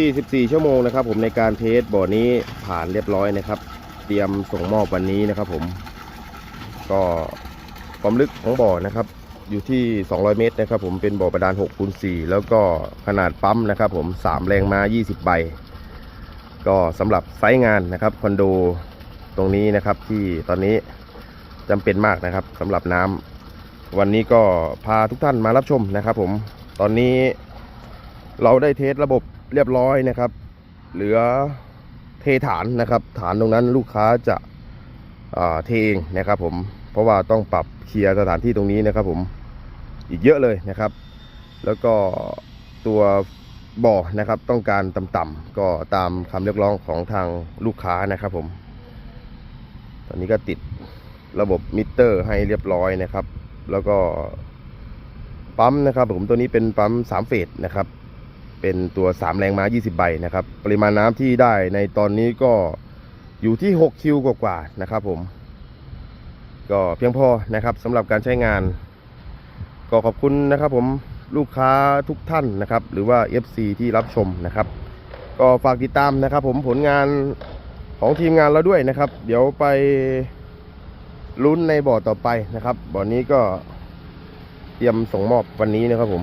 24 ชั่วโมงนะครับผมในการเทสบ่อนี้ผ่านเรียบร้อยนะครับ เตรียมส่งมอบวันนี้นะครับผม ก็ความลึกของบ่อนะครับ อยู่ที่ 200 เมตรนะครับ ผมเป็นบ่อบาดาล6คูณ4แล้วก็ขนาดปั๊มนะครับ ผม 3 แรงม้า 20 ใบ ก็สำหรับไซต์งานนะครับคอนโดตรงนี้นะครับที่ตอนนี้จำเป็นมากนะครับสำหรับน้ำวันนี้ก็พาทุกท่านมารับชมนะครับ ผมตอนนี้เราได้เทสระบบ เรียบร้อยนะครับ เหลือเทฐานนะครับ ฐานตรงนั้นลูกค้าจะาเทเองนะครับ ผมเพราะว่าต้องปรับเคลียร์สถานที่ตรงนี้นะครับ ผมอีกเยอะเลยนะครับ แล้วก็ตัวบ่อนะครับ ต้องการต่ำๆก็ตามคำเรียกร้องของทางลูกค้านะครับ ผม ตอนนี้ก็ติดระบบมิเตอร์ให้เรียบร้อยนะครับ แล้วก็ปั๊มนะครับ ผมตัวนี้เป็นปั๊ม3เฟสนะครับ เป็นตัว 3 แรงม้า 20 ใบนะครับ ปริมาณน้ำที่ได้ในตอนนี้ก็อยู่ที่ 6 คิวกว่าๆนะครับผม ก็เพียงพอนะครับสำหรับการใช้งาน ก็ขอบคุณนะครับผมลูกค้าทุกท่านนะครับ หรือว่า FC ที่รับชมนะครับ ก็ฝากติดตามนะครับ ผมผลงานของทีมงานเราด้วยนะครับ เดี๋ยวไปลุ้นในบ่อต่อไปนะครับ บ่อนี้ก็เตรียมส่งมอบวันนี้นะครับผม